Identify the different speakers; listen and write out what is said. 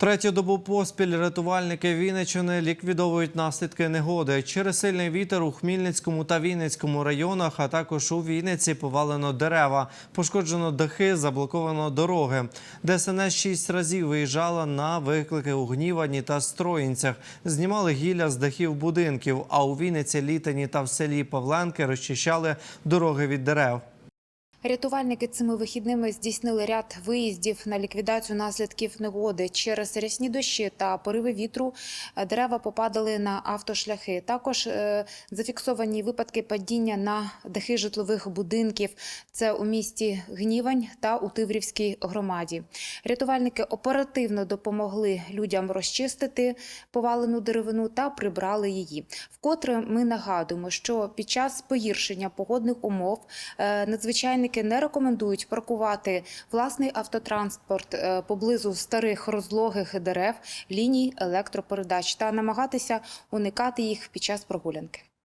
Speaker 1: Третю добу поспіль рятувальники Вінниччини ліквідовують наслідки негоди. Через сильний вітер у Хмільницькому та Вінницькому районах, а також у Вінниці повалено дерева, пошкоджено дахи, заблоковано дороги. ДСНС шість разів виїжджала на виклики у Гнівані та Строїнцях. Знімали гілля з дахів будинків, а у Вінниці, Літині та в селі Павленки розчищали дороги від дерев.
Speaker 2: Рятувальники цими вихідними здійснили ряд виїздів на ліквідацію наслідків негоди. Через рясні дощі та пориви вітру е, дерева попадали на автошляхи. Також е, зафіксовані випадки падіння на дахи житлових будинків. Це у місті Гнівань та у Тиврівській громаді. Рятувальники оперативно допомогли людям розчистити повалену деревину та прибрали її. Вкотре ми нагадуємо, що під час погіршення погодних умов е, надзвичайники не рекомендують паркувати власний автотранспорт е, поблизу старих розлогих дерев, ліній електропередач та намагатися уникати їх під час прогулянки.